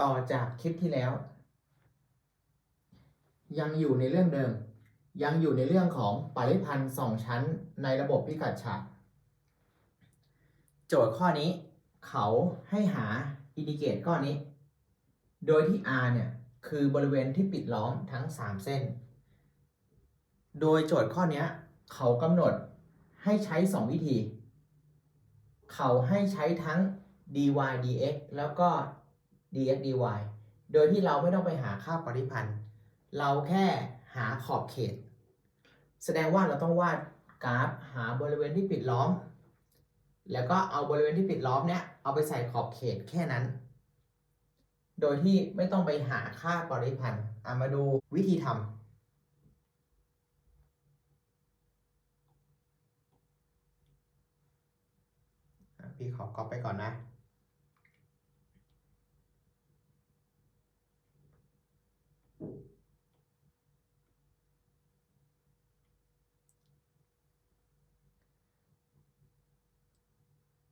ต่อจากคลิปที่แล้ว ยังอยู่ในเรื่องเดิม ยังอยู่ในเรื่องของปริพันธ์สองชั้นในระบบพิกัดฉากโจทย์ข้อนี้เขาให้หาอินดิเกตก้อนนี้ โดยที่ R เนี่ย คือบริเวณที่ปิดล้อมทั้ง 3 เส้น โดยโจทย์ข้อนี้เขากำหนดให้ใช้ 2 วิธี เขาให้ใช้ทั้ง dy dx แล้วก็ dx dy โดยที่เราไม่ต้องไปหาค่าปริพันธ์ เราแค่หาขอบเขต แสดงว่าเราต้องวาดกราฟหาบริเวณที่ปิดล้อม แล้วก็เอาบริเวณที่ปิดล้อมเนี้ยเอาไปใส่ขอบเขตแค่นั้น โดยที่ไม่ต้องไปหาค่าปริพันธ์อะมาดูวิธีทำพี่ขอก๊อปไปก่อนนะ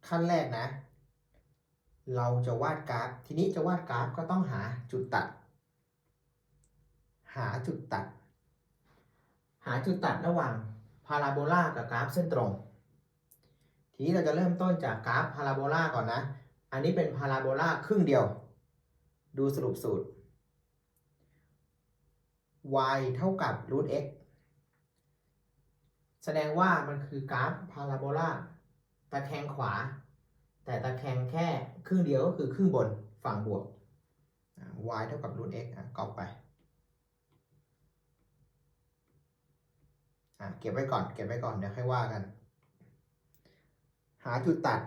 ขั้นแรกนะ เราจะวาดกราฟ ทีนี้จะวาดกราฟก็ต้องหาจุดตัด หาจุดตัด หาจุดตัดระหว่างพาราโบลากับกราฟเส้นตรง ทีนี้เราจะเริ่มต้นจากกราฟพาราโบลาก่อนนะ อันนี้เป็นพาราโบลาครึ่งเดียว ดูสรุปสูตร y เท่ากับ root x แสดงว่ามันคือกราฟพาราโบลา ตะแคงขวา แต่ตะแคงแค่ครึ่งเดียวก็คือครึ่งบนฝั่งบวก y เท่ากับ root x อะกรอบไปอะเก็บไว้ก่อน เก็บไว้ก่อน เดี๋ยวค่อยว่ากัน หาจุดตัด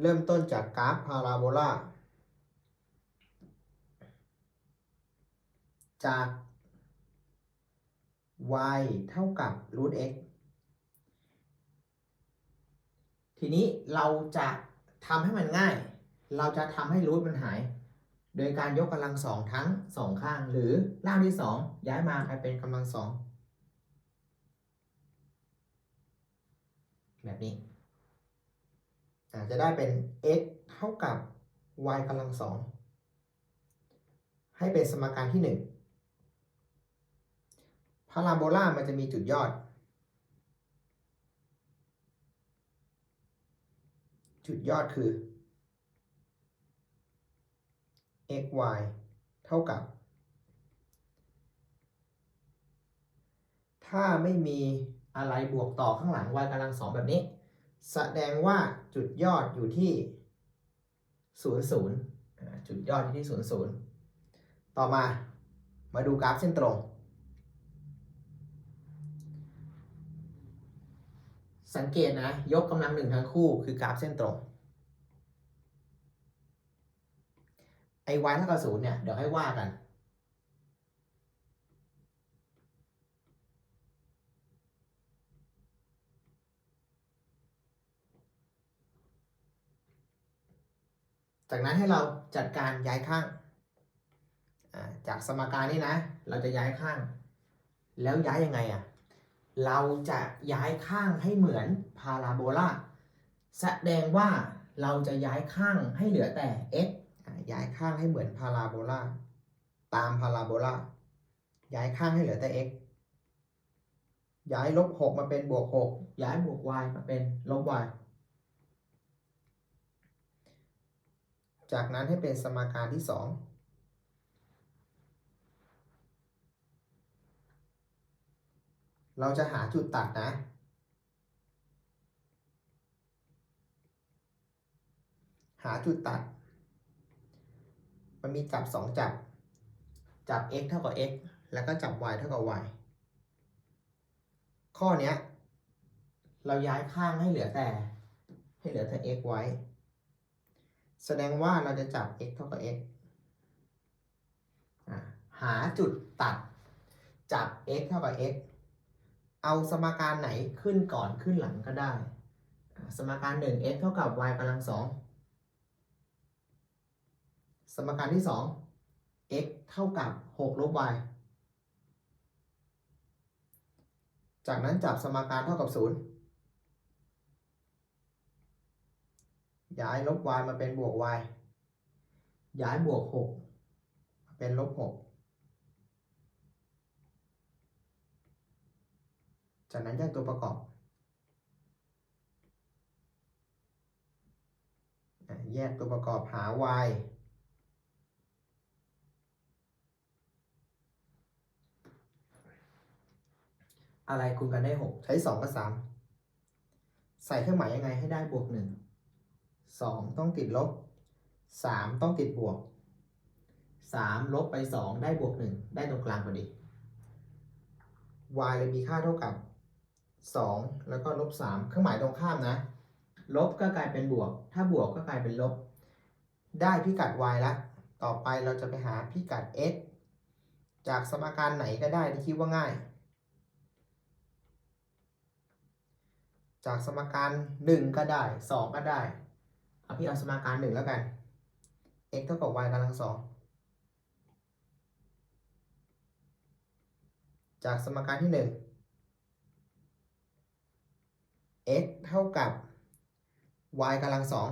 เริ่มต้นจากกราฟพาราโบลาจาก y เท่ากับ root x ทีนี้เราจะทำให้มันง่าย เราจะทำให้รูทมันหาย โดยการยกกำลังสองทั้งสองข้าง หรือล่างที่สองย้ายมากลายเป็นกำลังสองแบบนี้อาจจะได้เป็น x เท่ากับ y กำลังสองให้เป็นสมการที่หนึ่งพาราโบลามันจะมีจุดยอด จุดยอดคือ x y เท่ากับ ถ้าไม่มีอะไรบวกต่อข้างหลัง y กำลังสองแบบนี้ แสดงว่าจุดยอดอยู่ที่0 0อ่าจุดยอดอยู่ที่0 0ต่อมามาดูกราฟเส้นตรง สังเกตนะ ยกกำลังหนึ่งทั้งคู่คือกราฟเส้นตรง ไอ้ y เท่ากับศูนย์เนี่ย เดี๋ยวให้ว่ากัน จากนั้นให้เราจัดการย้ายข้าง จากสมการนี้นะ เราจะย้ายข้าง แล้วย้ายยังไงอะ เราจะย้ายข้างให้เหมือนพาราโบลาแสดงว่าเราจะย้ายข้างให้เหลือแต่ x ย้ายข้างให้เหมือนพาราโบลาตามพาราโบลาย้ายข้างให้เหลือแต่ x ย้ายลบ6มาเป็นบวก6ย้ายบวก y มาเป็นลบ y จากนั้นให้เป็นสมการที่ 2 เราจะหาจุดตัดนะ หาจุดตัด มันมีจับ2จับ จับ x เท่ากับ x แล้วก็จับ y เท่ากับ y ข้อเนี้ย เราย้ายข้างให้เหลือแต่ ให้เหลือแต่ x ไว้ แสดงว่าเราจะจับ x เท่ากับ x หาจุดตัดจับ x เท่ากับ x เอาสมการไหนขึ้นก่อนขึ้นหลังก็ได้ สมการ 1x เท่ากับ y กำลังสองสมการที่ 2 x เท่ากับ 6 ลบ y จากนั้นจับสมการเท่ากับ 0 ย้ายลบ y มาเป็นบวก y ย้ายบวก 6 มาเป็นลบ 6 จากนั้นแยกตัวประกอบ แยกตัวประกอบหา y อะไรคูณกันได้หกใช้สองกับสามใส่เครื่องหมายยังไงให้ได้บวกหนึ่งสองต้องติดลบสามต้องติดบวกสามลบไปสองได้บวกหนึ่งได้ตรงกลางพอดี y เลยมีค่าเท่ากับ สองแล้วก็ลบสามเครื่องหมายตรงข้ามนะ ลบก็กลายเป็นบวก ถ้าบวกก็กลายเป็นลบ ได้พิกัด y ละ ต่อไปเราจะไปหาพิกัด x จากสมการไหนก็ได้ที่คิดว่าง่าย จากสมการ 1 ก็ได้ 2 ก็ได้เอาพี่เอาสมการ 1 แล้วกัน x เท่ากับ y กำลังสองจากสมการที่ 1 x เท่ากับ y กำลังสอง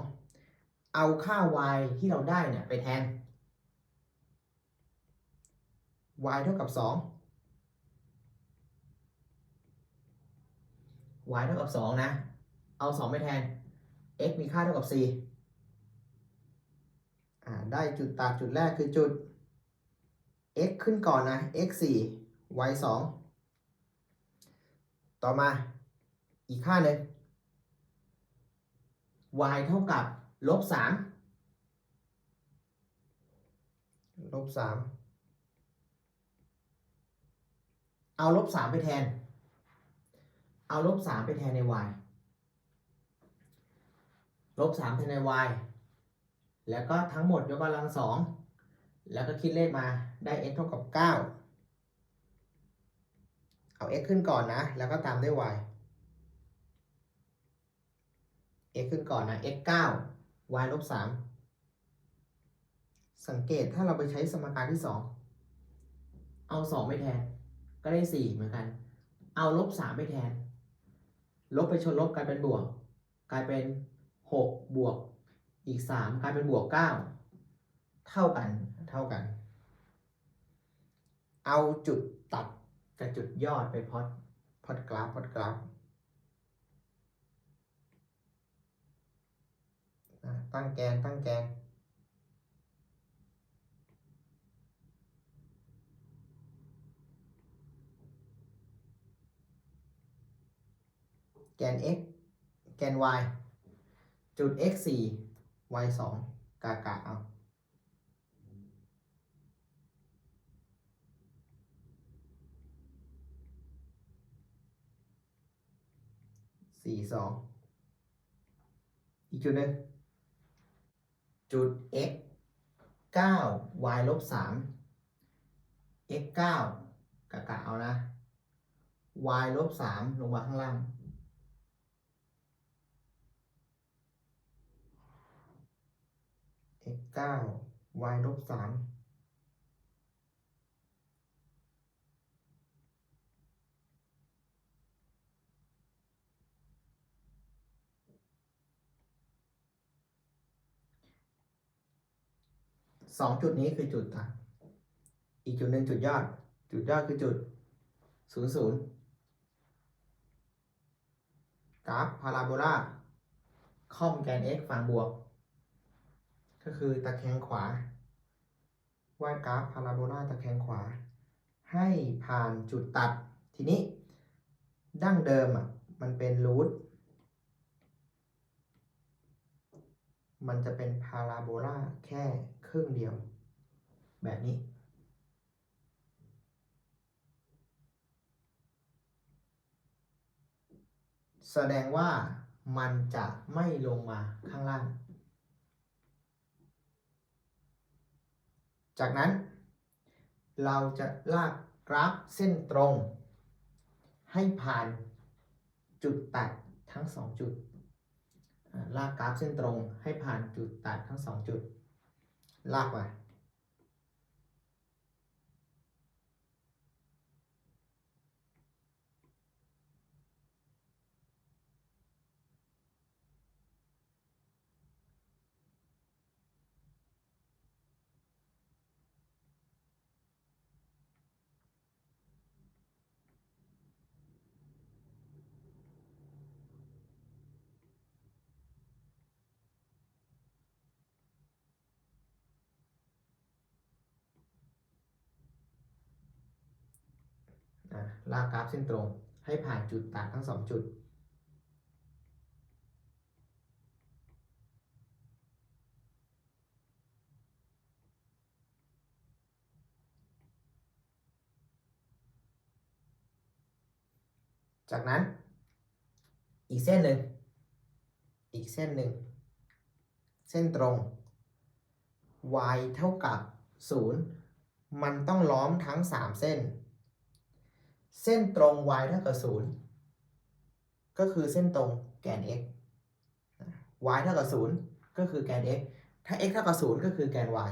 เอาค่า y ที่เราได้เนี่ยไปแทน y เท่ากับ 2 y เท่ากับ 2 นะ เอา 2 ไปแทน x มีค่าเท่ากับ 4 อ่า ได้จุดตัดจุดแรกคือจุด x ขึ้นก่อนนะ x 4 y 2 ต่อมา อีกค่าหนึ่ง y เท่ากับลบ3ลบ3เอาลบ3ไปแทน เอาลบ3ไปแทนใน y ลบ3แทนใน y แล้วก็ทั้งหมดยกกำลัง2แล้วก็คิดเลขมาได้ x เท่ากับ 9 เอา x ขึ้นก่อนนะ แล้วก็ตามด้วย y x ขึ้นก่อนนะ x 9 y ลบ3สังเกตถ้าเราไปใช้สมการที่ 2 เอา 2 ไปแทน ก็ได้ 4 เหมือนกัน เอาลบ 3 ไปแทน ลบไปชนลบกลายเป็นบวก กลายเป็น 6 บวก อีก 3 กลายเป็นบวก 9 เท่ากันเท่ากัน เอาจุดตัดกับจุดยอดไปพอดพอดกราฟพอดกราฟ อะ ตั้งแกนตั้งแกน แกน x แกน y จุด x 4 y 2กากะเอาสี่สองอีกจุดหนึ่ง จุด x 9 y ลบ3 x 9กะกะเอานะ y ลบ3ลงมาข้างล่าง x 9 y ลบ3 สองจุดนี้คือจุดตัด อีกจุดหนึ่งจุดยอด จุดยอดคือจุดศูนย์ศูนย์กราฟพาราโบลาค่อมแกน x ฝั่งบวก ก็คือตะแคงขวาวาดกราฟพาราโบลาตะแคงขวา ให้ผ่านจุดตัด ทีนี้ ดั้งเดิมอะมันเป็นรูทมันจะเป็นพาราโบลาแค่ ครึ่งเดียว แบบนี้ แสดงว่ามันจะไม่ลงมาข้างล่าง จากนั้น เราจะลากกราฟเส้นตรง ให้ผ่านจุดตัดทั้งสองจุด ลากกราฟเส้นตรงให้ผ่านจุดตัดทั้งสองจุด ลากมา นะลากกราฟเส้นตรง ให้ผ่านจุดตัดทั้งสองจุด จากนั้นอีกเส้นหนึ่ง อีกเส้นหนึ่ง เส้นตรง y เท่ากับ 0 มันต้องล้อมทั้ง 3 เส้น เส้นตรง y เท่ากับ0ก็คือเส้นตรงแกน x y เท่ากับ0ก็คือแกน x ถ้า x เท่ากับ0ก็คือแกน y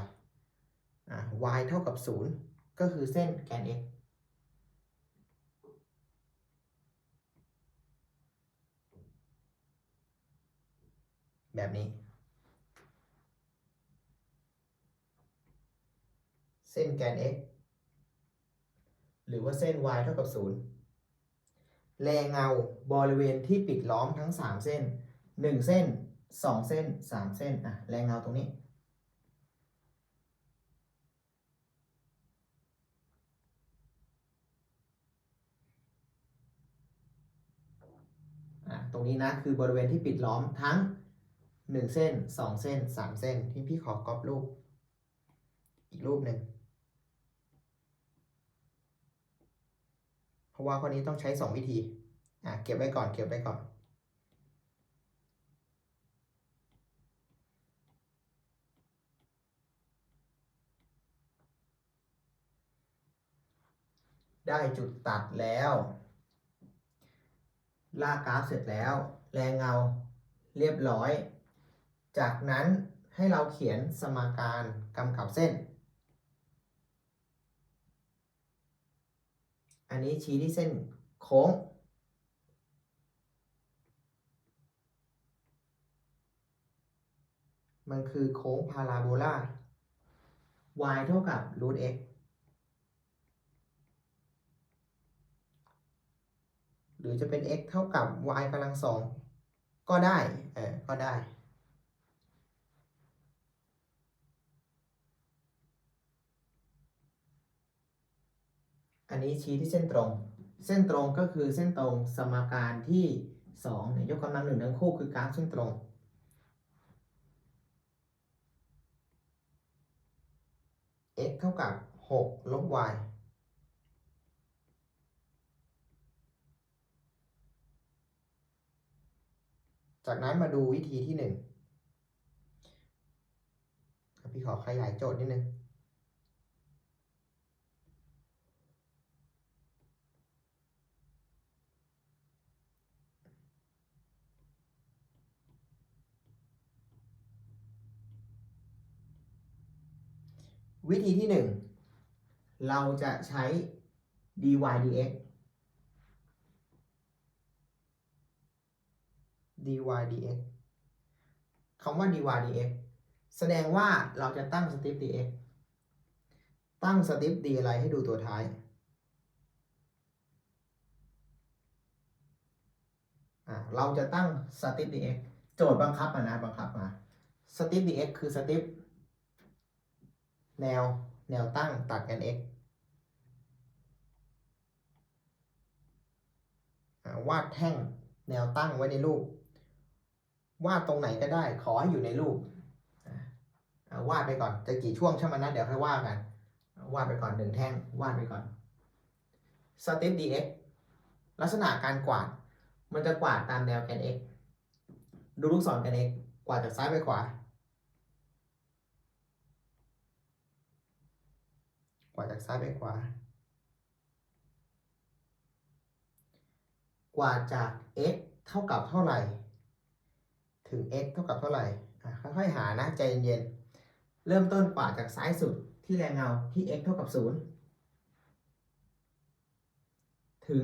y เท่ากับ0ก็คือเส้นแกน x แบบนี้ เส้นแกน x หรือว่าเส้น y เท่ากับ 0แรงเงาบริเวณที่ปิดล้อมทั้ง 3 เส้น 1 เส้น 2 เส้น 3 เส้นอะแรงเงาตรงนี้ ตรงนี้นะคือบริเวณที่ปิดล้อมทั้ง 1 เส้น 2 เส้น 3 เส้น ที่พี่ขอกรอบรูปอีกรูปหนึ่ง เพ ราะว่าข้อนี้ต้องใช้ 2 วิธีอะเก็บไว้ก่อนเก็บไว้ก่อน ได้จุดตัดแล้ว ลากกราฟเสร็จแล้ว แรงเงาเรียบร้อย จากนั้นให้เราเขียนสมการกำกับเส้น อันนี้ชี้ที่เส้นโค้ง มันคือโค้งพาราโบลา y เท่ากับ root x หรือจะเป็น x เท่ากับ y กำลังสองก็ได้เออก็ได้ อันนี้ชี้ที่เส้นตรง เส้นตรงก็คือเส้นตรงสมการที่2เนี่ยยกกำลังหนึ่งทั้งคู่คือกราฟเส้นตรง x เท่ากับ 6 ลบ y จากนั้นมาดูวิธีที่หนึ่งพี่ขอขยายโจทย์นิดนึง วิธีที่หนึ่งเราจะใช้ dy dx dy dx คำว่า dy dx แสดงว่าเราจะตั้งสติป dx ตั้งสติป d อะไรให้ดูตัวท้าย เราจะตั้งสติป dx โจทย์บังคับมานะบังคับมาสติป dx คือสติป แนวแนวตั้งตัดกัน x วาดแท่งแนวตั้งไว้ในรูป วาดตรงไหนก็ได้ ขอให้อยู่ในรูปวาดไปก่อนจะกี่ช่วงช่างมันนะเดี๋ยวค่อยว่ากัน วาดไปก่อนหนึ่งแท่งวาดไปก่อนสเต็ป dx ลักษณะการกวาด มันจะกวาดตามแนวแกน x ดูลูกศรแกน x กวาดจากซ้ายไปขวา ก วาดจากซ้ายไปขวา กวาดจาก x เท่ากับเท่าไหร่ ถึง x เท่ากับเท่าไหร่ค่อยๆหานะใจเย็นๆเริ่มต้นกวาดจากซ้ายสุดที่แรงเงาที่ x เท่ากับ 0 ถึง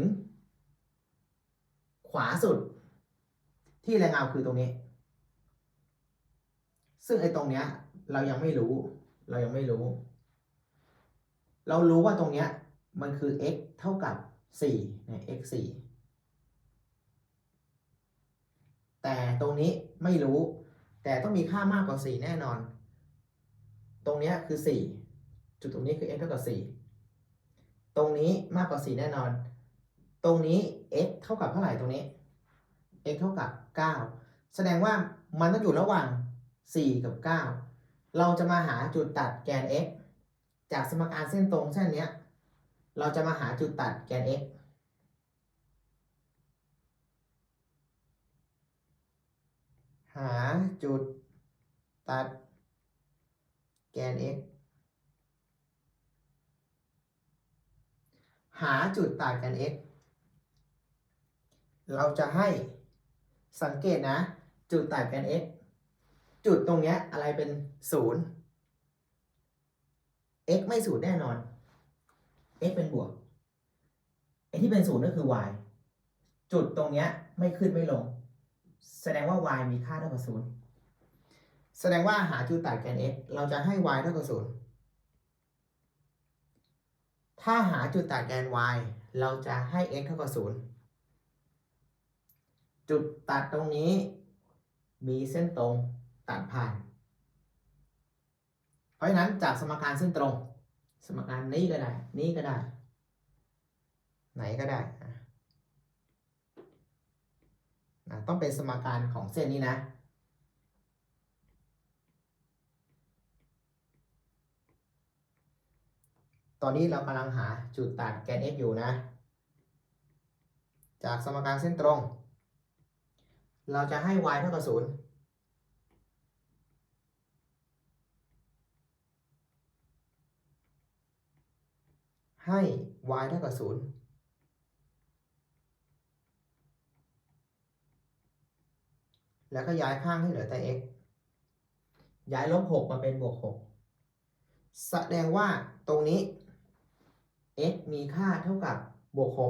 ขวาสุด ที่แรงเงาคือตรงนี้ ซึ่งไอ้ตรงเนี้ยเรายังไม่รู้ เรายังไม่รู้ เรารู้ว่าตรงเนี้ยมันคือ x เท่ากับ4เนี่ย x 4แต่ตรงนี้ไม่รู้ แต่ต้องมีค่ามากกว่า 4 แน่นอน ตรงเนี้ยคือ 4 จุดตรงนี้คือ x เท่ากับตรงนี้มากกว่า 4 แน่นอน ตรงนี้ x เท่ากับเท่าไหร่ตรงนี้ x เท่ากับ 9 แสดงว่ามันต้องอยู่ระหว่าง 4 กับ 9 เราจะมาหาจุดตัดแกน x จากสมการเส้นตรงเส้นนี้เราจะมาหาจุดตัดแกน x หาจุดตัดแกน x หาจุดตัดแกน x เราจะให้สังเกตนะ จุดตัดแกน x จุดตรงเนี้ยอะไรเป็น0 x ไม่ศูนย์แน่นอน x เป็นบวกไอ้ที่เป็นศูนย์ก็คือ y จุดตรงเนี้ยไม่ขึ้นไม่ลง แสดงว่า y มีค่าเท่ากับศูนย์แสดงว่าหาจุดตัดแกน x เราจะให้ y เท่ากับศูนย์ถ้าหาจุดตัดแกน y เราจะให้ x เท่ากับศูนย์จุดตัดตรงนี้ มีเส้นตรงตัดผ่าน ราะฉะนั้นจากสมการเส้นตรง สมการนี้ก็ได้ นี้ก็ได้ ไหนก็ได้นะต้องเป็นสมการของเส้นนี้นะตอนนี้เรากำลังหาจุดตัดแกน x อยู่นะ จากสมการเส้นตรง เราจะให้ y เท่ากับ0 ให้ y เท่ากับศูนย์แล้วก็ย้ายข้างให้เหลือแต่ x ย้ายลบ6มาเป็นบวก6แสดงว่าตรงนี้ x มีค่าเท่ากับบวก6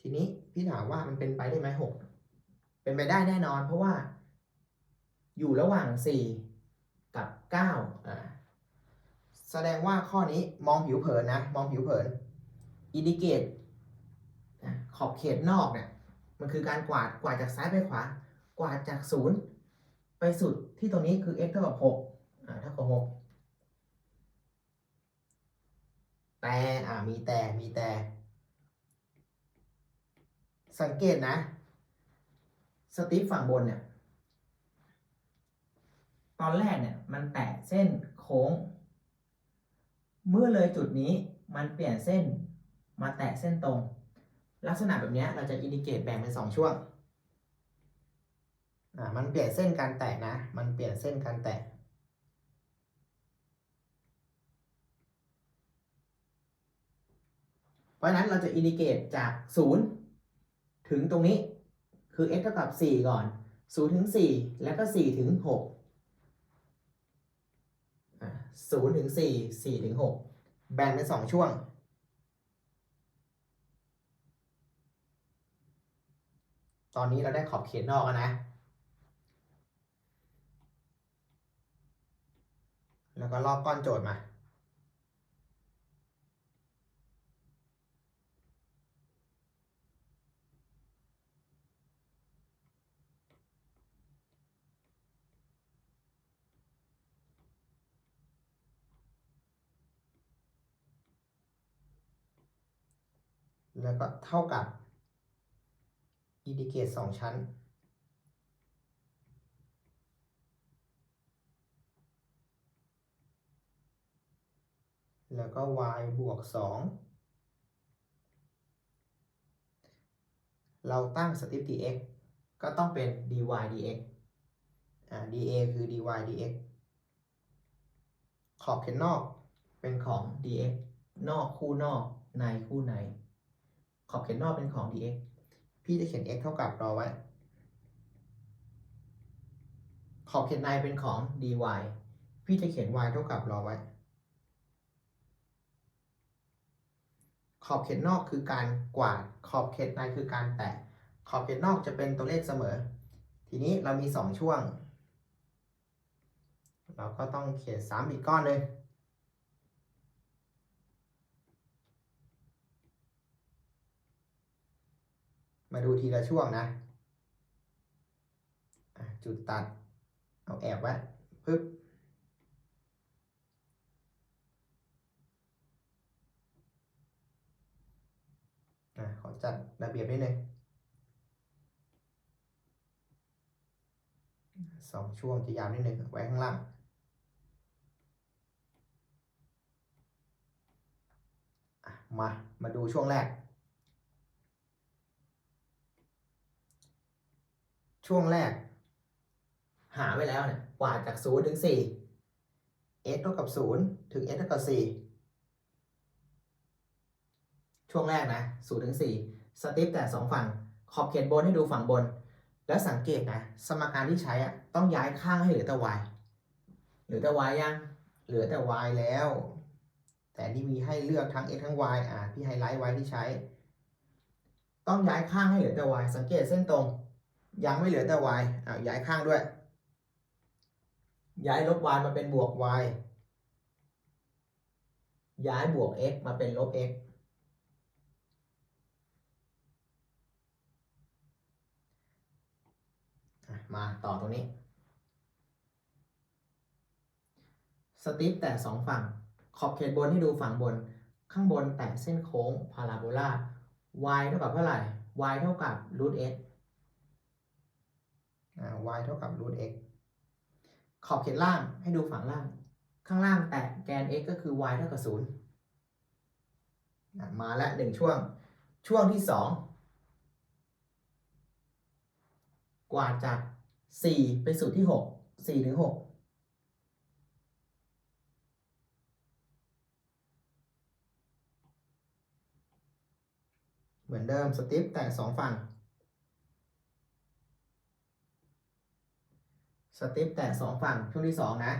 ทีนี้พี่ถามว่ามันเป็นไปได้ไหม6เป็นไปได้แน่นอนเพราะว่า อยู่ระหว่าง4กับ9อ่า แสดงว่าข้อนี้มองผิวเผินนะ มองผิวเผินอินดิเกตขอบเขตนอกเนี่ยมันคือการกวาดกวาดจากซ้ายไปขวา กวาดจากศูนย์ไปสุดที่ตรงนี้คือ x เท่ากับ6อ่าเท่ากับ6แต่อ่ามีแต่มีแต่ สังเกตนะสติฝั่งบนเนี่ย ตอนแรกเนี่ย มันแตะเส้นโค้ง เมื่อเลยจุดนี้มันเปลี่ยนเส้นมาแตะเส้นตรง ลักษณะแบบนี้เราจะอินดิเกตแบ่งเป็นสองช่วงอ่ามันเปลี่ยนเส้นการแตะนะ มันเปลี่ยนเส้นการแตะเพราะฉะนั้นเราจะอินดิเกตจาก 0 ถึงตรงนี้คือ x เท่ากับ 4 ก่อน 0 ถึง 4 แล้วก็ 4 ถึง 6 ศูนย์ถึงสี่สี่ถึงหกแบ่งเป็นสองช่วง ตอนนี้เราได้ขอบเขตนอกแล้วนะ แล้วก็ลอกก้อนโจทย์มา แล้วก็เท่ากับอินดิเกตสองชั้น แล้วก็ y บวก 2 เราตั้งสถิติ x ก็ต้องเป็น dy dx อ่า dA คือ dy dx ขอบเขตนอกเป็นของ dx นอกคู่นอกในคู่ใน อบเขตนอกเป็นของ dx พี่จะเขียน x เท่ากับรอไว้ ขอบเขตในเป็นของ dy พี่จะเขียน y เท่ากับรอไว้ ขอบเขตนอกคือการกวาด ขอบเขตในคือการแตะ ขอบเขตนอกจะเป็นตัวเลขเสมอ ทีนี้เรามี 2 ช่วง เราก็ต้องเขียน 3 อีกก้อนเลย มาดูทีละช่วงนะจุดตัด เอาแอบไว้ปึ๊บขอจัดระเบียบนิดนึงสองช่วงจะยาวนิดนึงไว้ข้างล่างมา มาดูช่วงแรก ช่วงแรก หาไว้แล้วเนี่ยกวาดจาก 0 ถึง4 x เท่ากับ 0 ถึง x เท่ากับ 4 ช่วงแรกนะ 0 ถึง 4 สติปแต่ 2 ฝั่ง ขอบเขตบนให้ดูฝั่งบน แล้วสังเกตนะ สมการที่ใช้อะต้องย้ายข้างให้เหลือแต่ y เหลือแต่ y ยัง เหลือแต่ y แล้ว แต่นี่มีให้เลือกทั้ง x ทั้ง y อะพี่ไฮไลท์ไว้ที่ใช้ ต้องย้ายข้างให้เหลือแต่ y สังเกตเส้นตรง ยังไม่เหลือแต่ y อะย้ายข้างด้วย ย้ายลบ y มาเป็นบวก y ย้ายบวก x มาเป็นลบ x มาต่อตรงนี้ สติปแต่สองฝั่ง ขอบเขตบนให้ดูฝั่งบน ข้างบนแตะเส้นโค้งพาราโบลา y เท่ากับเท่าไหร่ y เท่ากับ root x y เท่ากับ root x ขอบเขตล่างให้ดูฝั่งล่าง ข้างล่างแตะแกน x ก็คือ y เท่ากับ0มาแล้วหนึ่งช่วง ช่วงที่สองกว่าจาก 4 ไปสู่ที่ 6 4 ถึง 6เหมือนเดิมสติปแต่สองฝั่ง สติปแต่สองฝั่งช่วงที่สองนะ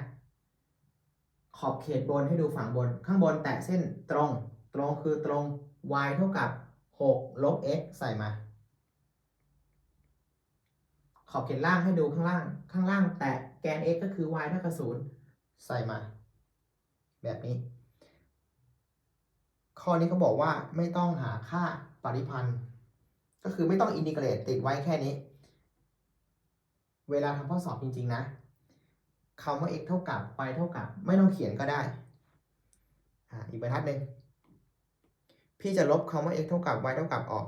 ขอบเขตบนให้ดูฝั่งบน ข้างบนแตะเส้นตรง ตรงคือตรง y เท่ากับ 6 ลบ x ใส่มา ขอบเขตล่างให้ดูข้างล่าง ข้างล่างแตะแกน x ก็คือ y เท่ากับ0ใส่มา แบบนี้ ข้อนี้เขาบอกว่าไม่ต้องหาค่าปริพันธ์ ก็คือไม่ต้องอินทิเกรตติดไว้แค่นี้ เวลาทำข้อสอบจริงๆนะคำว่า x เท่ากับ y เท่ากับ ไม่ต้องเขียนก็ได้อ่าอีกบรรทัดหนึ่งพี่จะลบคำว่า x เท่ากับ y เท่ากับออก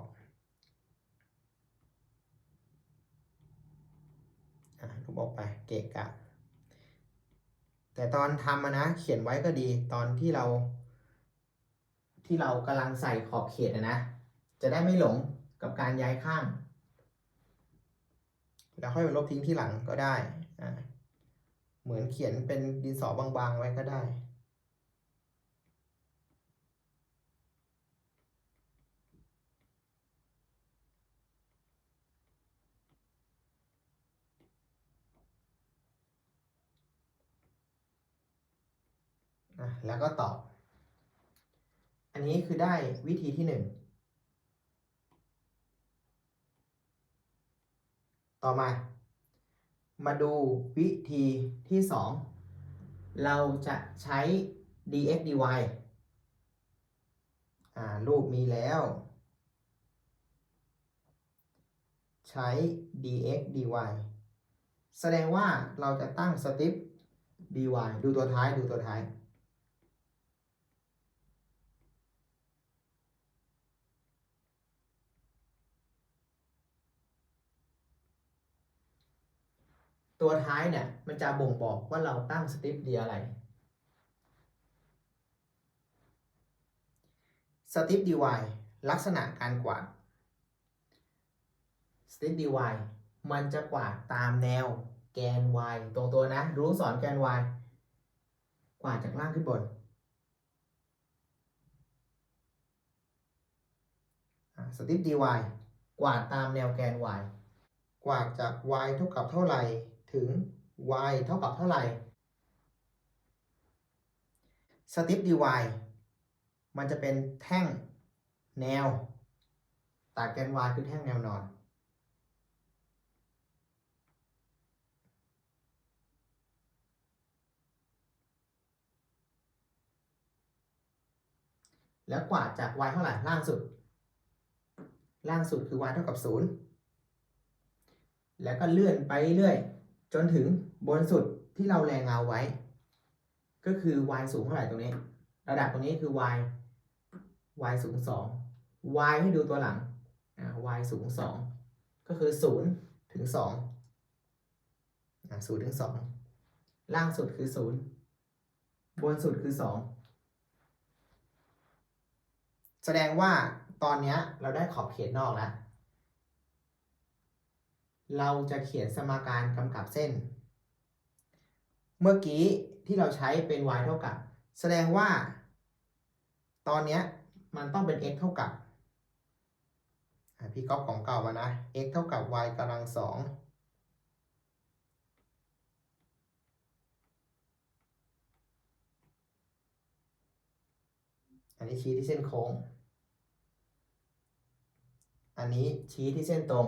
ลบออกไปเกะกะ แต่ตอนทำนะ เขียนไว้ก็ดี ตอนที่เรา ที่เรากำลังใส่ขอบเขตอะนะ จะได้ไม่หลงกับการย้ายข้าง แล้วค่อยมาลบทิ้งที่หลังก็ได้อ่าเหมือนเขียนเป็นดินสอบางๆไว้ก็ได้อะแล้วก็ตอบ อันนี้คือได้วิธีที่หนึ่ง ต่อมา มาดูวิธีที่สองเราจะใช้ dx dy อ่ารูปมีแล้ว ใช้ dx dy แสดงว่าเราจะตั้งสติป dy ดูตัวท้ายดูตัวท้าย ตัวท้ายเนี่ยมันจะบ่งบอกว่าเราตั้งสติปดีอะไรสติป dy ลักษณะการกวาดสติป dy มันจะกวาดตามแนวแกน y ตรงตัวนะดูลูกศรแกน y กวาดจากล่างขึ้นบนสติป dy กวาดตามแนวแกน y กวาดจาก y เท่ากับเท่าไหร่ ถึง y เท่ากับเท่าไหร่สติป dy มันจะเป็นแท่งแนวตัดแกน y คือแท่งแนวนอน แล้วกว่าจาก y เท่าไหร่ล่างสุด ล่างสุดคือ y เท่ากับ 0 แล้วก็เลื่อนไปเรื่อย จนถึงบนสุดที่เราแรงเงาไว้ ก็คือ y สูงเท่าไหร่ตรงนี้ ระดับตรงนี้คือ y y สูง 2 y ให้ดูตัวหลัง y สูง 2 ก็คือ 0 ถึง2อ่า0ถึง 2 ล่างสุดคือ 0 บนสุดคือ 2 แสดงว่าตอนนี้เราได้ขอบเขตนอกแล้ว เราจะเขียนสมการกำกับเส้น เมื่อกี้ที่เราใช้เป็น y เท่ากับ แสดงว่า ตอนนี้มันต้องเป็น x เท่ากับพี่ก๊อปของเก่ามานะ x เท่ากับ y กำลังสองอันนี้ชี้ที่เส้นโค้ง อันนี้ชี้ที่เส้นตรง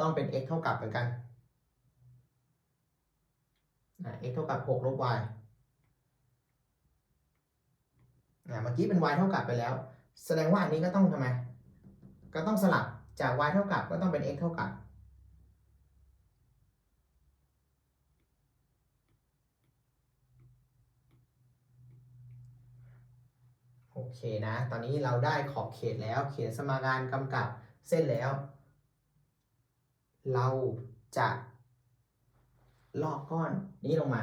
ต้องเป็น x เท่ากับเหมือนกัน x เท่ากับ6ลบ y อะเมื่อกี้เป็น y เท่ากับไปแล้ว แสดงว่าอันนี้ก็ต้องทำไม ก็ต้องสลับจาก y เท่ากับก็ต้องเป็น x เท่ากับ โอเคนะ ตอนนี้เราได้ขอบเขตแล้ว เขียนสมการกำกับเส้นแล้ว เราจะลอกก้อนนี้ลงมา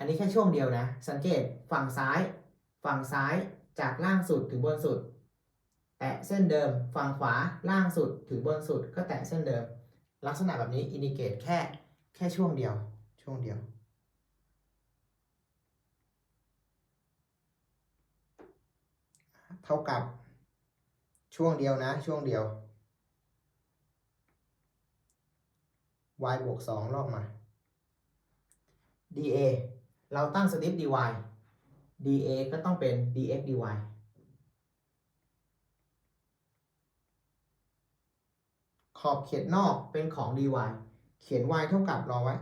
อันนี้แค่ช่วงเดียวนะ สังเกตฝั่งซ้าย ฝั่งซ้ายจากล่างสุดถึงบนสุด แตะเส้นเดิม ฝั่งขวาล่างสุดถึงบนสุดก็แตะเส้นเดิม ลักษณะแบบนี้อินดิเกตแค่แค่ช่วงเดียว ช่วงเดียว เท่ากับช่วงเดียวนะ ช่วงเดียว y บวก 2 ลอกมา dA เราตั้งสลิป dy dA ก็ต้องเป็น dx dy ขอบเขตนอกเป็นของ dy เขียน y เท่ากับรอไว้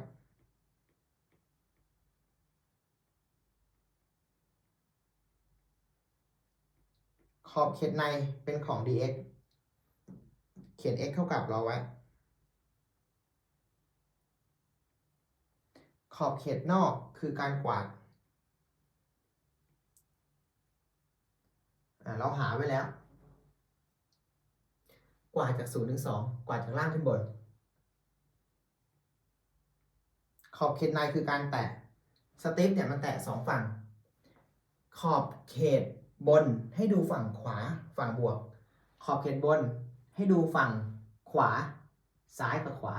ขอบเขตในเป็นของ dx เขียน x เท่ากับรอไว้ ขอบเขตนอกคือการกวาดเราหาไว้แล้ว วาดจาก0ถึง2กวาดจากล่างขึ้นบน ขอบเขตในคือการแตะสเต็ปเนี่ยมันแตะสองฝั่ง ขอบเขตบนให้ดูฝั่งขวาฝั่งบวก ขอบเขตบนให้ดูฝั่งขวา ซ้ายกับขวา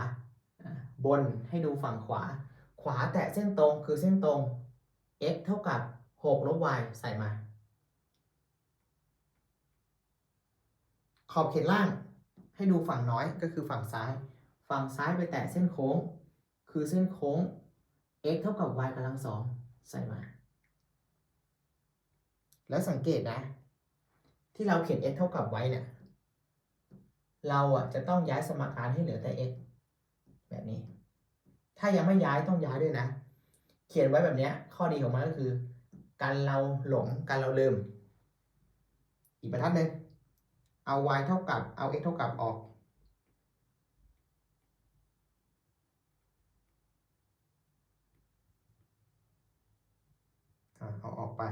อ่าบนให้ดูฝั่งขวา ขวาแตะเส้นตรงคือเส้นตรง x เท่ากับ6ลบ y ใส่มา ขอบเขตล่าง ให้ดูฝั่งน้อยก็คือฝั่งซ้าย ฝั่งซ้ายไปแตะเส้นโค้ง คือเส้นโค้ง x เท่ากับ y กำลังสองใส่มา แล้วสังเกตนะ ที่เราเขียน x เท่ากับ y เนี่ยเราอะจะต้องย้ายสมการให้เหลือแต่ x แบบนี้ ถ้ายังไม่ย้ายต้องย้ายด้วยนะ เขียนไว้แบบนี้ข้อดีของมันก็คือ การเราหลงการเราลืม อีกบรรทัดหนึ่ง เอา y เท่ากับ เอา x เท่ากับออก เอาออกไป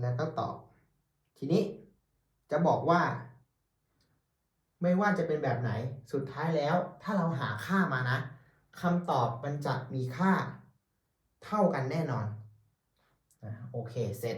แล้วก็ตอบ ทีนี้จะบอกว่า ไม่ว่าจะเป็นแบบไหน สุดท้ายแล้ว ถ้าเราหาค่ามานะ คำตอบมันจะมีค่าเท่ากันแน่นอน โอเค เสร็จ